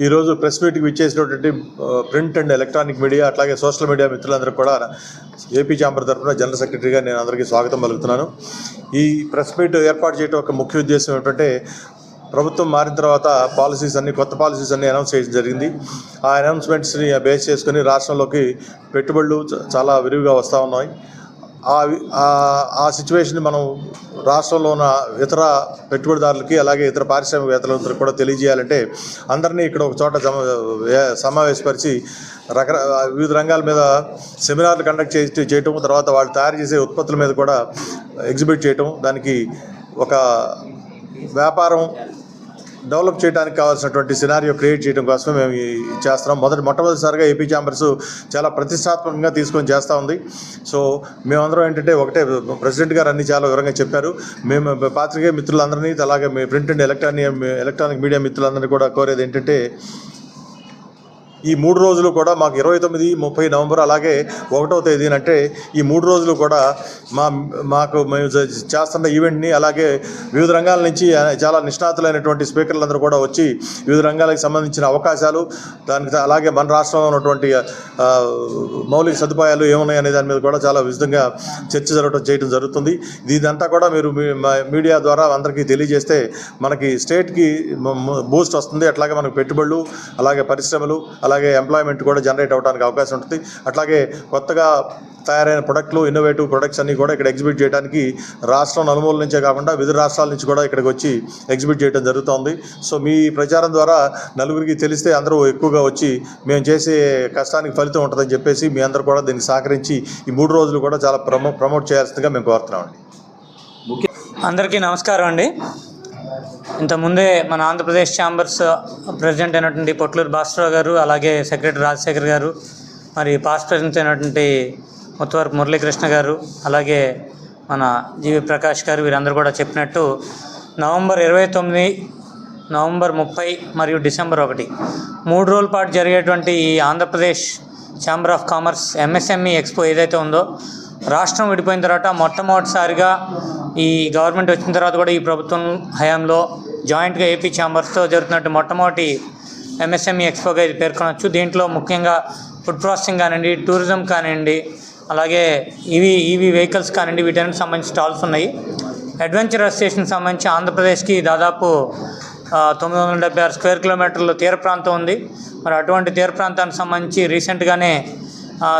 ఈరోజు ప్రెస్ మీట్కి విచ్చేసినటువంటి ప్రింట్ అండ్ ఎలక్ట్రానిక్ మీడియా అట్లాగే సోషల్ మీడియా మిత్రులందరూ కూడా ఏపీ ఛాంబర్ తరఫున జనరల్ సెక్రటరీగా నేను అందరికీ స్వాగతం పలుకుతున్నాను. ఈ ప్రెస్ మీట్ ఏర్పాటు చేయడం ఒక ముఖ్య ఉద్దేశం ఏంటంటే ప్రభుత్వం మారిన తర్వాత పాలసీస్ అన్ని కొత్త పాలసీస్ అన్ని అనౌన్స్ చేయడం జరిగింది. ఆ అనౌన్స్మెంట్స్ని బేస్ చేసుకుని రాష్ట్రంలోకి పెట్టుబడులు చ- చాలా విరివిగా వస్తూ ఉన్నాయి. ఆ ఆ- సిచ్యువేషన్ మనం రాష్ట్రంలో ఉన్న ఇతర పెట్టుబడిదారులకి అలాగే ఇతర పారిశ్రామికవేత్తలందరికీ కూడా తెలియజేయాలంటే అందరినీ ఇక్కడ ఒక చోట జమ సమావేశపరిచి రకర వివిధ రంగాల మీద సెమినార్లు కండక్ట్ చేసి చేయటం తర్వాత వాళ్ళు తయారు చేసే ఉత్పత్తుల మీద కూడా ఎగ్జిబిట్ చేయటం దానికి ఒక వ్యాపారం డెవలప్ చేయడానికి కావాల్సినటువంటి సినారియో క్రియేట్ చేయడం కోసమే మేము చేస్తున్నాం. మొదటి మొట్టమొదటిసారిగా ఏపీ ఛాంబర్స్ చాలా ప్రతిష్టాత్మకంగా తీసుకొని చేస్తూ ఉంది. సో మేమందరం ఏంటంటే ఒకటే ప్రెసిడెంట్ గారు అన్ని చాలా వివరంగా చెప్పారు. మేము పాత్రికేయ మిత్రులందరినీ అలాగే మీ print and electronic electronic media మిత్రులందరినీ కూడా కోరేది ఏంటంటే ఈ మూడు రోజులు కూడా మాకు ఇరవై తొమ్మిది ముప్పై నవంబర్ అలాగే ఒకటో తేదీన అంటే ఈ మూడు రోజులు కూడా మా మాకు మేము చేస్తున్న ఈవెంట్ని అలాగే వివిధ రంగాల నుంచి చాలా నిష్ణాతులైనటువంటి స్పీకర్లందరూ కూడా వచ్చి వివిధ రంగాలకు సంబంధించిన అవకాశాలు దానికి అలాగే మన రాష్ట్రంలో ఉన్నటువంటి మౌలిక సదుపాయాలు ఏమున్నాయి అనే దాని మీద కూడా చాలా విధంగా చర్చ జరగడం చేయడం జరుగుతుంది. ఇదంతా కూడా మీరు మీ- మీడియా ద్వారా అందరికీ తెలియజేస్తే మనకి స్టేట్కి బూస్ట్ వస్తుంది. అట్లాగే మనకు పెట్టుబడులు అలాగే పరిశ్రమలు అలాగే అలాగే ఎంప్లాయ్మెంట్ కూడా జనరేట్ అవ్వడానికి అవకాశం ఉంటుంది. అట్లాగే కొత్తగా తయారైన ప్రొడక్ట్లు ఇన్నోవేటివ్ ప్రొడక్ట్స్ అన్నీ కూడా ఇక్కడ ఎగ్జిబిట్ చేయడానికి రాష్ట్రం నలుమూల నుంచే కాకుండా వివిధ రాష్ట్రాల నుంచి కూడా ఇక్కడికి వచ్చి ఎగ్జిబిట్ చేయడం జరుగుతోంది. సో మీ ప్రచారం ద్వారా నలుగురికి తెలిస్తే అందరూ ఎక్కువగా వచ్చి మేము చేసే కష్టానికి ఫలితం ఉంటుందని చెప్పేసి మీ అందరూ కూడా దీనికి సహకరించి ఈ మూడు రోజులు కూడా చాలా ప్రమో ప్రమోట్ చేయాల్సిందిగా మేము కోరుతున్నామండి. అందరికీ నమస్కారం అండి. ఇంతకుముందే మన ఆంధ్రప్రదేశ్ ఛాంబర్స్ ప్రెసిడెంట్ అయినటువంటి పొట్లూరు భాస్కరరావు గారు అలాగే సెక్రటరీ రాజశేఖర్ గారు మరి పాస్ట్ ప్రెసిడెంట్ అయినటువంటి ముత్తవరపు మురళీకృష్ణ గారు అలాగే మన జీవి ప్రకాష్ గారు వీరందరూ కూడా చెప్పినట్టు నవంబర్ ఇరవై తొమ్మిది నవంబర్ ముప్పై మరియు డిసెంబర్ ఒకటి మూడు రోజుల పాటు జరిగేటువంటి ఈ Andhra Pradesh chamber of commerce MSME expo ఏదైతే ఉందో రాష్ట్రం విడిపోయిన తర్వాత మొట్టమొదటిసారిగా ఈ గవర్నమెంట్ వచ్చిన తర్వాత కూడా ఈ ప్రభుత్వం హయాంలో జాయింట్గా ఏపీ ఛాంబర్స్తో జరుగుతున్నట్టు మొట్టమొదటి ఎంఎస్ఎంఈ ఎక్స్పోగా ఇది పేర్కొనవచ్చు. దీంట్లో ముఖ్యంగా ఫుడ్ ప్రాసెసింగ్ కానివ్వండి టూరిజం కానివ్వండి అలాగే ఇవి ఈవీ వెహికల్స్ కానివ్వండి వీటన్నిటికి సంబంధించి స్టాల్స్ ఉన్నాయి. అడ్వెంచర్ స్టేషన్ సంబంధించి ఆంధ్రప్రదేశ్కి దాదాపు తొమ్మిది వందల డెబ్బై ఆరు స్క్వేర్ కిలోమీటర్ల తీర ప్రాంతం ఉంది. మరి అటువంటి తీర ప్రాంతానికి సంబంధించి రీసెంట్గానే